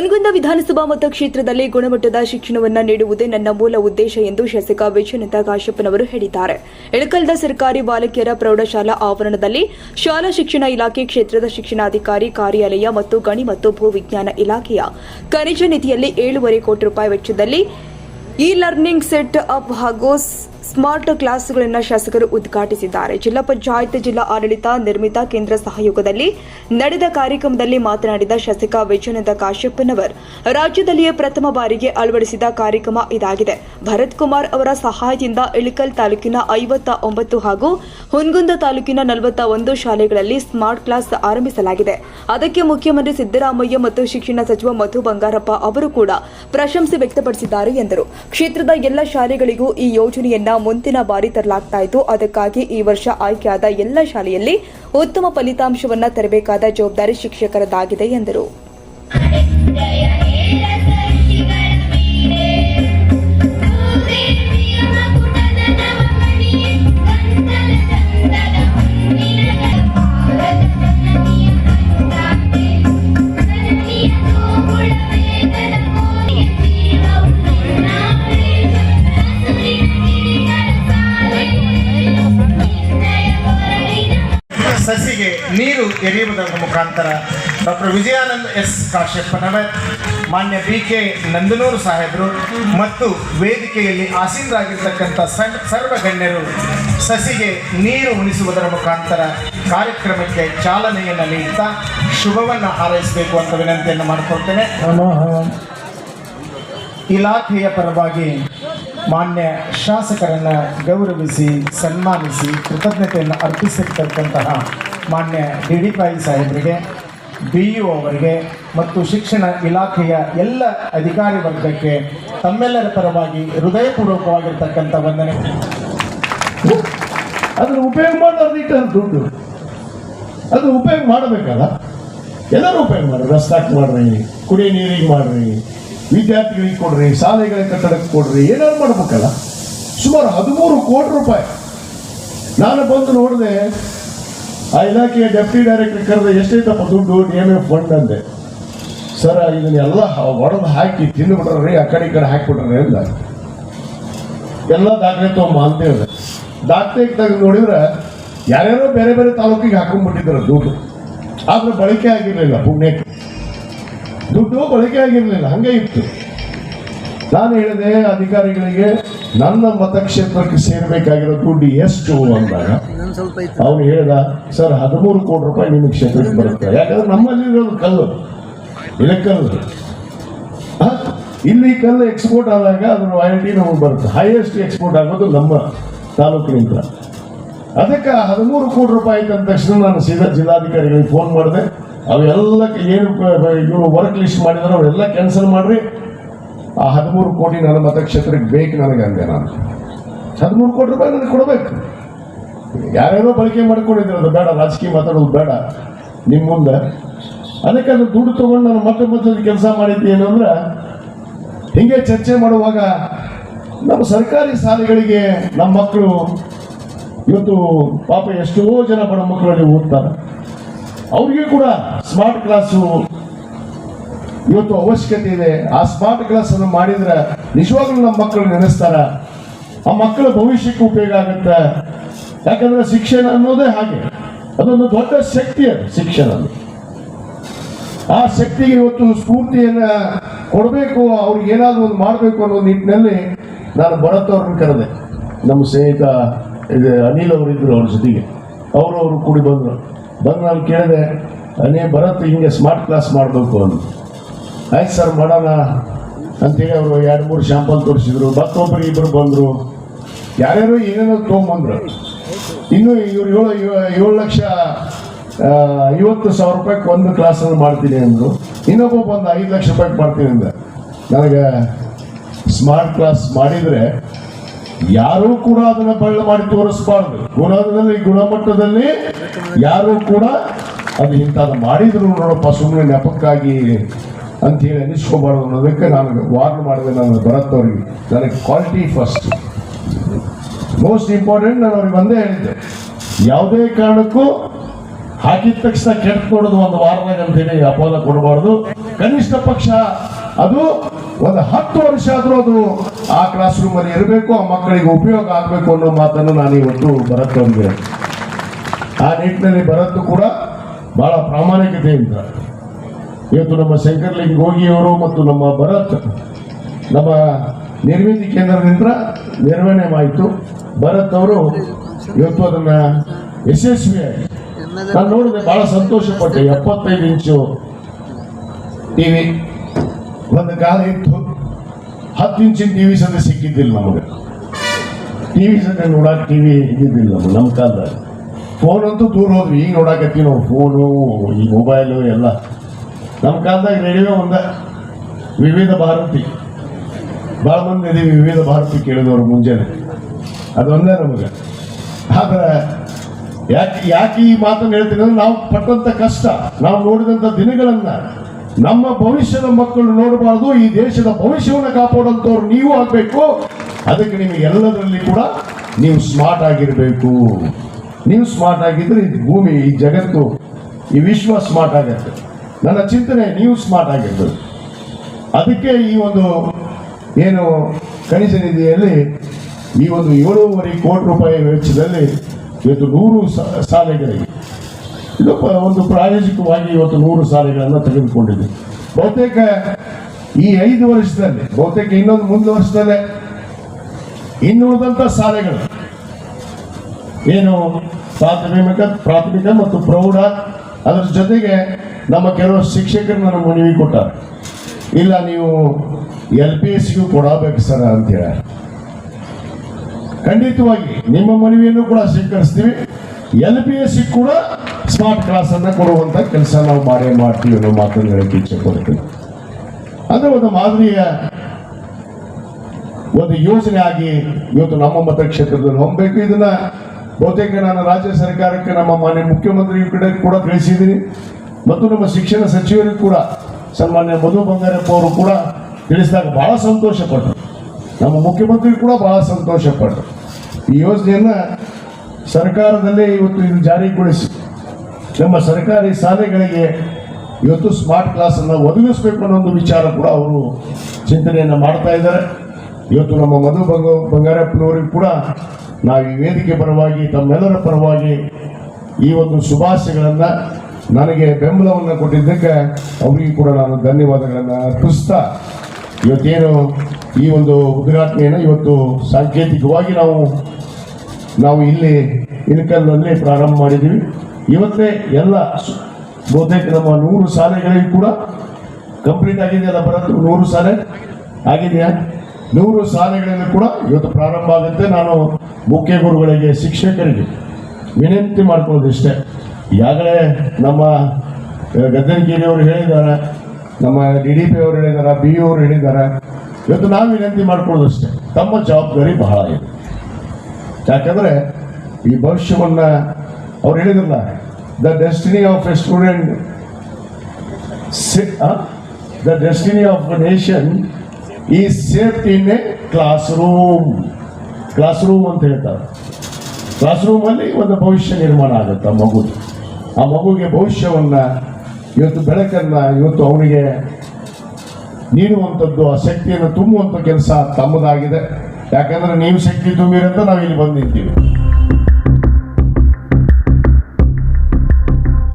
ಹುನಗುಂದ ವಿಧಾನಸಭಾ ಮತಕ್ಷೇತ್ರದಲ್ಲಿ ಗುಣಮಟ್ಟದ ಶಿಕ್ಷಣವನ್ನು ನೀಡುವುದೇ ನನ್ನ ಮೂಲ ಉದ್ದೇಶ ಎಂದು ಶಾಸಕ ವಿಜಯನಂದ ಕಾಶಪ್ಪನವರು ಹೇಳಿದ್ದಾರೆ. ಇಳಕಲ್ದ ಸರ್ಕಾರಿ ಬಾಲಕಿಯರ ಪ್ರೌಢಶಾಲಾ ಆವರಣದಲ್ಲಿ ಶಾಲಾ ಶಿಕ್ಷಣ ಇಲಾಖೆ ಕ್ಷೇತ್ರದ ಶಿಕ್ಷಣಾಧಿಕಾರಿ ಕಾರ್ಯಾಲಯ ಮತ್ತು ಗಣಿ ಮತ್ತು ಭೂವಿಜ್ಞಾನ ಇಲಾಖೆಯ ಖನಿಜ ನಿಧಿಯಲ್ಲಿ ಏಳೂವರೆ ಕೋಟಿ ರೂಪಾಯಿ ವೆಚ್ಚದಲ್ಲಿ ಇ ಲರ್ನಿಂಗ್ ಸೆಟ್ ಅಪ್ ಹಾಗೂ ಸ್ಮಾರ್ಟ್ ಕ್ಲಾಸ್ಗಳನ್ನು ಶಾಸಕರು ಉದ್ಘಾಟಿಸಿದ್ದಾರೆ. ಜಿಲ್ಲಾ ಪಂಚಾಯತ್, ಜಿಲ್ಲಾ ಆಡಳಿತ, ನಿರ್ಮಿತ ಕೇಂದ್ರ ಸಹಯೋಗದಲ್ಲಿ ನಡೆದ ಕಾರ್ಯಕ್ರಮದಲ್ಲಿ ಮಾತನಾಡಿದ ಶಾಸಕ ವಿಜಯನಂದ ಕಾಶ್ಯಪ್ಪನವರ್ ರಾಜ್ಯದಲ್ಲಿಯೇ ಪ್ರಥಮ ಬಾರಿಗೆ ಅಳವಡಿಸಿದ ಕಾರ್ಯಕ್ರಮ ಇದಾಗಿದೆ. ಭರತ್ ಕುಮಾರ್ ಅವರ ಸಹಾಯದಿಂದ ಇಳಿಕಲ್ ತಾಲೂಕಿನ ಐವತ್ತ ಒಂಬತ್ತು ಹಾಗೂ ಹುನ್ಗುಂದ ತಾಲೂಕಿನ ನಲವತ್ತ ಒಂದು ಶಾಲೆಗಳಲ್ಲಿ ಸ್ಮಾರ್ಟ್ ಕ್ಲಾಸ್ ಆರಂಭಿಸಲಾಗಿದೆ. ಅದಕ್ಕೆ ಮುಖ್ಯಮಂತ್ರಿ ಸಿದ್ದರಾಮಯ್ಯ ಮತ್ತು ಶಿಕ್ಷಣ ಸಚಿವ ಮಧು ಬಂಗಾರಪ್ಪ ಅವರು ಕೂಡ ಪ್ರಶಂಸೆ ವ್ಯಕ್ತಪಡಿಸಿದ್ದಾರೆ ಎಂದರು. ಕ್ಷೇತ್ರದ ಎಲ್ಲ ಶಾಲೆಗಳಿಗೂ ಈ ಯೋಜನೆಯನ್ನ ಮುಂದಿನ ಬಾರಿ ತರಲಾಗ್ತಾ ಇತ್ತು. ಅದಕ್ಕಾಗಿ ಈ ವರ್ಷ ಆಯ್ಕೆಯಾದ ಎಲ್ಲ ಶಾಲೆಯಲ್ಲಿ ಉತ್ತಮ ಫಲಿತಾಂಶವನ್ನ ತರಬೇಕಾದ ಜವಾಬ್ದಾರಿ ಶಿಕ್ಷಕರದಾಗಿದೆ ಎಂದರು. ಸಸಿಗೆ ನೀರು ಎರೆಯುವುದರ ಮುಖಾಂತರ ಡಾಕ್ಟರ್ ವಿಜಯಾನಂದ್ ಎಸ್ ಕಾಶ್ಯಪ್ಪನವರ್ ಮಾನ್ಯ ಬಿ ಕೆ ನಂದನೂರು ಸಾಹೇಬರು ಮತ್ತು ವೇದಿಕೆಯಲ್ಲಿ ಆಸೀನರಾಗಿರ್ತಕ್ಕಂಥ ಸಣ್ಣ ಸರ್ವ ಗಣ್ಯರು ಸಸಿಗೆ ನೀರು ಉಣಿಸುವುದರ ಮುಖಾಂತರ ಕಾರ್ಯಕ್ರಮಕ್ಕೆ ಚಾಲನೆಯನ್ನು ನೀಡುತ್ತಾ ಶುಭವನ್ನು ಹಾರೈಸಬೇಕು ಅಂತ ವಿನಂತಿಯನ್ನು ಮಾಡಿಕೊಳ್ತೇನೆ. ಇಲಾಖೆಯ ಪರವಾಗಿ ಮಾನ್ಯ ಶಾಸಕರನ್ನು ಗೌರವಿಸಿ, ಸನ್ಮಾನಿಸಿ, ಕೃತಜ್ಞತೆಯನ್ನು ಅರ್ಪಿಸಿರ್ತಕ್ಕಂತಹ ಮಾನ್ಯ ಡಿ ಡಿ ಪಾಯಿ ಸಾಹೇಬರಿಗೆ ಬಿ ಯು ಅವರಿಗೆ ಮತ್ತು ಶಿಕ್ಷಣ ಇಲಾಖೆಯ ಎಲ್ಲ ಅಧಿಕಾರಿ ವರ್ಗಕ್ಕೆ ತಮ್ಮೆಲ್ಲರ ಪರವಾಗಿ ಹೃದಯಪೂರ್ವಕವಾಗಿರ್ತಕ್ಕಂಥ ವಂದನೆ. ಅದನ್ನ ಉಪಯೋಗ ಮಾಡೋದು ಇಟ್ಟು ದುಡ್ಡು. ಅದು ಉಪಯೋಗ ಮಾಡಬೇಕಲ್ಲ ಎಲ್ಲರೂ ಉಪಯೋಗ ಮಾಡ್ರಿ ರಸ್ತಾಕ್ ಮಾಡ್ರಿ, ಕುಡಿಯ ನೀರಿಗೆ ಮಾಡ್ರಿ. ವಿದ್ಯಾರ್ಥಿಗಳಿಗೆ ಕೊಡ್ರಿ ಶಾಲೆಗಳ ಕಟ್ಟಡಕ್ಕೆ ಕೊಡ್ರಿ, ಏನಾದ್ರು ಮಾಡ್ಬೇಕಲ್ಲ. ಸುಮಾರು ಹದಿಮೂರು ಕೋಟಿ ರೂಪಾಯಿ. ನಾನು ಬಂದು ನೋಡಿದೆ, ಆ ಇಲಾಖೆಯ ಡೆಪ್ಟಿ ಡೈರೆಕ್ಟರ್ ಕರೆದ, ಎಷ್ಟೈತಪ್ಪ ದುಡ್ಡು ಎಫ್ ಫಂಡ್ ಅಂದೆ. ಸರ್ ಇದನ್ನೆಲ್ಲ ಒಡೆದು ಹಾಕಿ ತಿಂದುಬಿಟ್ರಿ ಆ ಕಡೆ ಈ ಕಡೆ ಹಾಕಿಬಿಟ್ರಿ ಅಂದ. ಎಲ್ಲ ದಾಖಲೆ ತಗೊಂಬ ಅಂತ ಹೇಳಿದೆ. ದಾಖಲೆ ತೆಗೆದು ನೋಡಿದ್ರೆ, ಯಾರ್ಯಾರೋ ಬೇರೆ ಬೇರೆ ತಾಲೂಕಿಗೆ ಹಾಕೊಂಡ್ಬಿಟ್ಟಿದ್ದಾರೆ ದುಡ್ಡು. ಆದ್ರೆ ಬಳಕೆ ಆಗಿರಲಿಲ್ಲ ಪುಣ್ಯಕ್ಕೆ. ದುಡ್ಡು ಬಳಕೆ ಆಗಿರಲಿಲ್ಲ ಹಂಗೆ ಇತ್ತು. ನಾನು ಹೇಳಿದೆ ಅಧಿಕಾರಿಗಳಿಗೆ ನನ್ನ ಮತಕ್ಷೇತ್ರಕ್ಕೆ ಸೇರ್ಬೇಕಾಗಿರೋ ದುಡ್ಡು ಎಷ್ಟು ಅಂದಾಗ ಅವನು ಹೇಳ್ದ ಸರ್ ಹದಿಮೂರು ಕೋಟಿ ರೂಪಾಯಿ ನಿಮ್ಮ ಕ್ಷೇತ್ರಕ್ಕೆ ಬರುತ್ತೆ. ಯಾಕಂದ್ರೆ ನಮ್ಮಲ್ಲಿ ಇರೋದು ಕಲ್ಲು. ಇಲ್ಲ ಕಲ್ಲು. ಇಲ್ಲಿ ಕಲ್ಲು ಎಕ್ಸ್ಪೋರ್ಟ್ ಆದಾಗ ಅದ್ರ ರಾಯಲ್ಟಿ ನಮಗೆ ಬರುತ್ತೆ. ಹೈಯೆಸ್ಟ್ ಎಕ್ಸ್ಪೋರ್ಟ್ ಆಗೋದು ನಮ್ಮ ತಾಲೂಕಿನಿಂದ. ಅದಕ್ಕೆ ಹದಿಮೂರು ಕೋಟಿ ರೂಪಾಯಿ ಆಯ್ತು ಅಂದ ತಕ್ಷಣ ನಾನು ಸೀದಾ ಜಿಲ್ಲಾಧಿಕಾರಿಗಳಿಗೆ ಫೋನ್ ಮಾಡಿದೆ. ಅವೆಲ್ಲ ಏನು ಇವರು ವರ್ಕ್ ಲಿಸ್ಟ್ ಮಾಡಿದಾರೆ, ಅವರೆಲ್ಲ ಕ್ಯಾನ್ಸಲ್ ಮಾಡ್ರಿ. ಆ ಹದಿಮೂರು ಕೋಟಿ ನನ್ನ ಮತಕ್ಷೇತ್ರಕ್ಕೆ ಬೇಕು ನನಗೆ ಅಂದೆ ನಾನು. ಹದಿಮೂರು ಕೋಟಿ ರೂಪಾಯಿ ನನಗೆ ಕೊಡಬೇಕು. ಯಾರ್ಯಾರೋ ಬಳಕೆ ಅದು ಬೇಡ, ರಾಜಕೀಯ ಮಾತಾಡೋದು ಬೇಡ. ನಿಮ್ಮ ಮುಂದೆ. ಅದಕ್ಕೆ ಅದು ದುಡ್ಡು ತೊಗೊಂಡು ನಾನು ಮತ್ತೆ ಮತ್ತೆ ಕೆಲಸ ಮಾಡಿದ್ದೇನು ಅಂದ್ರೆ, ಹಿಂಗೆ ಚರ್ಚೆ ಮಾಡುವಾಗ ನಮ್ಮ ಸರ್ಕಾರಿ ಶಾಲೆಗಳಿಗೆ ನಮ್ಮ ಮಕ್ಕಳು, ಇವತ್ತು ಪಾಪ ಎಷ್ಟೋ ಜನ ಬಡ ಮಕ್ಕಳಲ್ಲಿ ಓದ್ತಾರೆ. ಅವ್ರಿಗೆ ಕೂಡ ಸ್ಮಾರ್ಟ್ ಕ್ಲಾಸು ಇವತ್ತು ಅವಶ್ಯಕತೆ ಇದೆ. ಆ ಸ್ಮಾರ್ಟ್ ಕ್ಲಾಸ್ ಅನ್ನು ಮಾಡಿದ್ರೆ ನಿಜವಾಗ್ಲೂ ನಮ್ಮ ಮಕ್ಕಳು ನೆನೆಸ್ತಾರ. ಆ ಮಕ್ಕಳ ಭವಿಷ್ಯಕ್ಕೆ ಉಪಯೋಗ ಆಗುತ್ತೆ. ಯಾಕಂದ್ರೆ ಶಿಕ್ಷಣ ಅನ್ನೋದೇ ಹಾಗೆ. ಅದೊಂದು ದೊಡ್ಡ ಶಕ್ತಿ ಅದು ಶಿಕ್ಷಣ. ಆ ಶಕ್ತಿಗೆ ಇವತ್ತು ಸ್ಫೂರ್ತಿಯನ್ನ ಕೊಡಬೇಕು, ಅವ್ರಿಗೆ ಏನಾದರೂ ಒಂದು ಮಾಡಬೇಕು ಅನ್ನೋ ನಿಟ್ಟಿನಲ್ಲಿ ನಾನು ಭರತವ್ರನ್ನ ಕರೆದೆ. ನಮ್ಮ ಸ್ನೇಹಿತ, ಇದು ಅನಿಲ್ ಅವರಿದ್ರು ಅವ್ರ ಜೊತೆಗೆ. ಅವರು ಅವರು ಕೂಡಿ ಬಂದರು. ಬಂದು ನಾನು ಕೇಳಿದೆ ಅನೇ ಭರತ್ ಹಿಂಗೆ ಸ್ಮಾರ್ಟ್ ಕ್ಲಾಸ್ ಮಾಡಬೇಕು ಅಂತ. ಆಯ್ತು ಸರ್ ಮಾಡೋಣ. ಅಂತೇಳಿ ಅವರು ಎರಡು ಮೂರು ಶಾಂಪಲ್ ತೋರಿಸಿದ್ರು. ಮತ್ತೊಬ್ಬರು ಇಬ್ಬರು ಬಂದರು. ಯಾರ್ಯಾರು ಏನೇನೋ ತೊಗೊಂಬಂದ್ರು. ಇನ್ನು ಇವ್ರು ಏಳು, ಏಳು- ಲಕ್ಷ ಐವತ್ತು ಸಾವಿರ ರೂಪಾಯಿಗೆ ಒಂದು ಕ್ಲಾಸನ್ನು ಮಾಡ್ತೀನಿ ಅಂದರು. ಇನ್ನೊಬ್ಬ ಬಂದು ಐದು ಲಕ್ಷ ರೂಪಾಯಿಗೆ ಮಾಡ್ತೀನಿ ಅಂದ. ನನಗೆ ಸ್ಮಾರ್ಟ್ ಕ್ಲಾಸ್ ಮಾಡಿದರೆ ಯಾರೂ ಕೂಡ ಅದನ್ನು ಬಳ್ಳ ಮಾಡಿ ತೋರಿಸ್ಬಾರ್ದು. ಗುಣದಲ್ಲಿ ಗುಣಮಟ್ಟದಲ್ಲಿ ಯಾರೂ ಕೂಡ ಅದು ಇಂಥದ್ದು ಮಾಡಿದ್ರು ನೋಡಪ್ಪ ಸುಮ್ಮನೆ ನೆಪಕ್ಕಾಗಿ ಅಂತ ಹೇಳಿ ಅನಿಸ್ಕೋಬಾರ್ದು ಅನ್ನೋದಕ್ಕೆ ನಾನು ವಾರ್ನ್ ಮಾಡಿದೆ, ನಾನು ಭರತ್ ಅವರಿಗೆ. ನನಗೆ ಕ್ವಾಲಿಟಿ ಫಸ್ಟ್ ಮೋಸ್ಟ್ ಇಂಪಾರ್ಟೆಂಟ್ ನಾನು ಅವ್ರಿಗೆ ಒಂದೇ ಹೇಳಿದ್ದೆ. ಯಾವುದೇ ಕಾರಣಕ್ಕೂ ಹಾಕಿದ ತಕ್ಷಣ ಕೆಟ್ಟ ಕೊಡೋದು ಒಂದು ವಾರದಾಗ ಅಂತೇಳಿ ಅಪೋಲ ಕೊಡಬಾರ್ದು. ಕನಿಷ್ಠ ಪಕ್ಷ ಅದು ಒಂದು ಹತ್ತು ವರ್ಷ ಆದರೂ ಅದು ಆ ಕ್ಲಾಸ್ ರೂಮಲ್ಲಿ ಇರಬೇಕು, ಆ ಮಕ್ಕಳಿಗೆ ಉಪಯೋಗ ಆಗಬೇಕು ಅನ್ನೋ ಮಾತನ್ನು ನಾನು ಇವತ್ತು ಬರತ್ತೆ ಅವ್ರಿಗೆ. ಆ ನಿಟ್ಟಿನಲ್ಲಿ ಭರತ್ ಕೂಡ ಬಹಳ ಪ್ರಾಮಾಣಿಕತೆಯಿಂದ ಇವತ್ತು ನಮ್ಮ ಶಂಕರ್ಲಿಂಗ್ ಹೋಗಿಯವರು ಮತ್ತು ನಮ್ಮ ಭರತ್ ನಮ್ಮ ನಿರ್ಮಿತಿ ಕೇಂದ್ರದಿಂದ ನಿರ್ವಹಣೆ ಆಯಿತು. ಭರತ್ ಅವರು ಇವತ್ತು ಅದನ್ನ ಯಶಸ್ವಿಯಾಗಿ ನಾನು ನೋಡಿದೆ ಬಹಳ ಸಂತೋಷ ಪಟ್ಟೆ ಎಪ್ಪತ್ತೈದು ಇಂಚು ಟಿವಿ ಒಂದು ಕಾಲ ಇತ್ತು. ಹತ್ತು ಇಂಚಿನ ಟಿವಿ ಸಿಕ್ಕಿದ್ದಿಲ್ಲ ನಮಗೆ. ಟಿವಿ ಸದ್ಯ ನೋಡಕ್ ಟಿವಿ ನಮ್ಮ ಕಾಲದಾಗ ಫೋನ್ ಅಂತೂ ದೂರ ಹೋದ್ವಿ. ಈಗ ನೋಡಾಕತ್ತೀವಿ ನಾವು ಫೋನು ಈ ಮೊಬೈಲು ಎಲ್ಲ. ನಮ್ಮ ಕಾಲದಾಗ ರೇಡಿಯೋ ಒಂದ. ವಿವಿಧ ಭಾರತಿ. ಭಾಳ ಮಂದಿ ಇದೀವಿ, ವಿವಿಧ ಭಾರತಿ ಕೇಳಿದವರು ಮುಂಜಾನೆ. ಅದೊಂದೇ ನಮಗೆ. ಆದ್ರೆ, ಯಾಕೆ ಯಾಕೆ ಈ ಮಾತನ್ನು ಹೇಳ್ತೀನಿ ಅಂದ್ರೆ ನಾವು ಪಟ್ಟಂತ ಕಷ್ಟ. ನಾವು ನೋಡಿದಂಥ ದಿನಗಳನ್ನ ನಮ್ಮ ಭವಿಷ್ಯದ ಮಕ್ಕಳು ನೋಡಬಾರ್ದು, ಈ ದೇಶದ ಭವಿಷ್ಯವನ್ನು ಕಾಪಾಡುವಂಥವ್ರು ನೀವು ಆಗಬೇಕು. ಅದಕ್ಕೆ ನಿಮಗೆ ಎಲ್ಲದರಲ್ಲಿ ಕೂಡ ನೀವು ಸ್ಮಾರ್ಟ್ ಆಗಿರಬೇಕು. ನೀವು ಸ್ಮಾರ್ಟ್ ಆಗಿದ್ರೆ ಈ ಭೂಮಿ, ಈ ಜಗತ್ತು, ಈ ವಿಶ್ವ ಸ್ಮಾರ್ಟ್ ಆಗತ್ತೆ ನನ್ನ ಚಿಂತನೆ, ನೀವು ಸ್ಮಾರ್ಟ್ ಆಗಿರ್ಬೇಕು. ಅದಕ್ಕೆ ಈ ಒಂದು ಏನು ಕನಿಷ್ಠ ನಿಧಿಯಲ್ಲಿ ಈ ಒಂದು ಏಳೂವರೆ ಕೋಟಿ ರೂಪಾಯಿ ವೆಚ್ಚದಲ್ಲಿ ಇವತ್ತು ನೂರು ಶಾಲೆಗಳಿಗೆ, ಇದು ಒಂದು ಪ್ರಾಯೋಜಿಕವಾಗಿ ಇವತ್ತು ನೂರು ಶಾಲೆಗಳನ್ನು ತೆಗೆದುಕೊಂಡಿದೆ. ಬಹುತೇಕ ಈ ಐದು ವರ್ಷದಲ್ಲಿ, ಬಹುತೇಕ ಇನ್ನೊಂದು ಮುಂದೆ ವರ್ಷದಲ್ಲೇ ಇನ್ನುಳಿದಂಥ ಶಾಲೆಗಳು, ಏನು ಪ್ರಾಥಮಿಕ ಪ್ರಾಥಮಿಕ ಮತ್ತು ಪ್ರೌಢ, ಅದರ ಜೊತೆಗೆ ನಮ್ಮ ಕೆಲವು ಶಿಕ್ಷಕರನ್ನ ನಮ್ಮ ಮನವಿ ಕೊಟ್ಟಾರೆ. ಇಲ್ಲ, ನೀವು ಎಲ್ ಪಿ ಕೊಡಬೇಕು ಸರ್ ಅಂತ ಹೇಳ ಖಂಡಿತವಾಗಿ ನಿಮ್ಮ ಮನವಿಯನ್ನು ಕೂಡ ಸ್ವೀಕರಿಸ್ತೀವಿ. ಎಲ್ ಪಿ ಎಸ್ ಕೂಡ ಸ್ಮಾರ್ಟ್ ಕ್ಲಾಸ್ ಅನ್ನ ಕೊಡುವಂತ ಕೆಲಸ ನಾವು ಮಾಡೇ ಮಾಡ್ತೀವಿ ಅನ್ನೋ ಮಾತನ್ನು ಹೇಳಕ್ಕೆ ಇಚ್ಛೆ ಕೊಡ್ತೀವಿ ಅಂದ್ರೆ ಒಂದು ಮಾದರಿಯ ಒಂದು ಯೋಜನೆ ಆಗಿ ಇವತ್ತು ನಮ್ಮ ಮತಕ್ಷೇತ್ರದಲ್ಲಿ ಹೋಗಬೇಕು ಇದನ್ನ ಬಹುತೇಕ ನಾನು ರಾಜ್ಯ ಸರ್ಕಾರಕ್ಕೆ ನಮ್ಮ ಮಾನ್ಯ ಮುಖ್ಯಮಂತ್ರಿ ಕಡೆ ಕೂಡ ತಿಳಿಸಿದ್ದೀನಿ. ಮತ್ತು ನಮ್ಮ ಶಿಕ್ಷಣ ಸಚಿವರಿಗೂ ಕೂಡ ಸನ್ಮಾನ್ಯ ಮಧು ಬಂಗಾರಪ್ಪ ಅವರು ಕೂಡ ತಿಳಿಸಿದಾಗ ಬಹಳ ಸಂತೋಷ ಪಟ್ಟರು ನಮ್ಮ ಮುಖ್ಯಮಂತ್ರಿ ಕೂಡ ಬಹಳ ಸಂತೋಷ ಪಟ್ಟರು ಈ ಯೋಜನೆಯನ್ನು ಸರ್ಕಾರದಲ್ಲೇ ಇವತ್ತು ಇದು ಜಾರಿಗೊಳಿಸಿ, ನಮ್ಮ ಸರ್ಕಾರಿ ಶಾಲೆಗಳಿಗೆ ಇವತ್ತು ಸ್ಮಾರ್ಟ್ ಕ್ಲಾಸ್ ಅನ್ನು ಒದಗಿಸಬೇಕು ಅನ್ನೋ ಒಂದು ವಿಚಾರ ಕೂಡ ಅವರು ಚಿಂತನೆಯನ್ನು ಮಾಡ್ತಾ ಇದ್ದಾರೆ. ಇವತ್ತು ನಮ್ಮ ಮಧು ಬಂಗ, ಬಂಗಾರಪ್ಪನವರಿಗೂ ಕೂಡ ನಾವು ಈ ವೇದಿಕೆ ಪರವಾಗಿ, ತಮ್ಮೆಲ್ಲರ ಪರವಾಗಿ ಈ ಒಂದು ಶುಭಾಶಯಗಳನ್ನು ನನಗೆ ಬೆಂಬಲವನ್ನು ಕೊಟ್ಟಿದ್ದಕ್ಕೆ ಅವರಿಗೂ ಕೂಡ ನಾನು ಧನ್ಯವಾದಗಳನ್ನು ಅರ್ಪಿಸ್ತಾ ಇವತ್ತೇನು ಈ ಒಂದು ಉದ್ಘಾಟನೆಯನ್ನು ಇವತ್ತು ಸಾಂಕೇತಿಕವಾಗಿ ನಾವು ನಾವು ಇಲ್ಲಿ ಇಳಕಲ್ನಲ್ಲಿ ಪ್ರಾರಂಭ ಮಾಡಿದ್ದೀವಿ. ಇವತ್ತೇ ಎಲ್ಲ ಬಹುತೇಕ ನಮ್ಮ ನೂರು ಶಾಲೆಗಳಿಗೂ ಕೂಡ ಕಂಪ್ಲೀಟ್ ಆಗಿದೆಯಲ್ಲ ಬರೋದು ನೂರು ಶಾಲೆ? ಆಗಿದೆಯಾ? ನೂರು ಶಾಲೆಗಳಲ್ಲಿ ಕೂಡ ಇವತ್ತು ಪ್ರಾರಂಭ ಆಗುತ್ತೆ ನಾನು ಮುಖ್ಯ ಗುರುಗಳಿಗೆ ಶಿಕ್ಷಕರಿಗೆ ವಿನಂತಿ ಮಾಡ್ಕೊಳ್ಳೋದು ಇಷ್ಟೇ ಈಗಾಗಲೇ ನಮ್ಮ ಗದ್ದನಗಿರಿಯವರು ಹೇಳಿದ್ದಾರೆ, ನಮ್ಮ ಡಿ ಡಿ ಪಿ ಅವರು ಹೇಳಿದ್ದಾರೆ, ಬಿ ಅವರು ಹೇಳಿದ್ದಾರೆ. ಇವತ್ತು ನಾವು ವಿನಂತಿ ಮಾಡ್ಕೊಳ್ಳೋದು ಅಷ್ಟೇ ತಮ್ಮ ಜವಾಬ್ದಾರಿ ಬಹಳ ಇದೆ. ಯಾಕಂದ್ರೆ ಈ ಭವಿಷ್ಯವನ್ನ ಅವ್ರು ಹೇಳಿದ್ರಲ್ಲ the destiny of a student the destiny of a nation ಈ shaped in a classroom classroom ಅಂತ ಹೇಳ್ತಾರೆ. ಕ್ಲಾಸ್ ರೂಮ್ ಅಲ್ಲಿ ಒಂದು ಭವಿಷ್ಯ ನಿರ್ಮಾಣ ಆಗುತ್ತೆ ಆ ಮಗು. ಆ ಮಗುವಿಗೆ ಭವಿಷ್ಯವನ್ನ ಇವತ್ತು ಬೆಳಕನ್ನ ಇವತ್ತು ಅವನಿಗೆ ನೀಡುವಂಥದ್ದು, ಆ ಶಕ್ತಿಯನ್ನು ತುಂಬುವಂಥ ಕೆಲಸ ತಮ್ಮದಾಗಿದೆ. ಯಾಕಂದ್ರೆ ನೀವು ಶಕ್ತಿ ತುಂಬಿರಂತ ನಾವು ಇಲ್ಲಿ ಬಂದು ನಿಂತೀವಿ.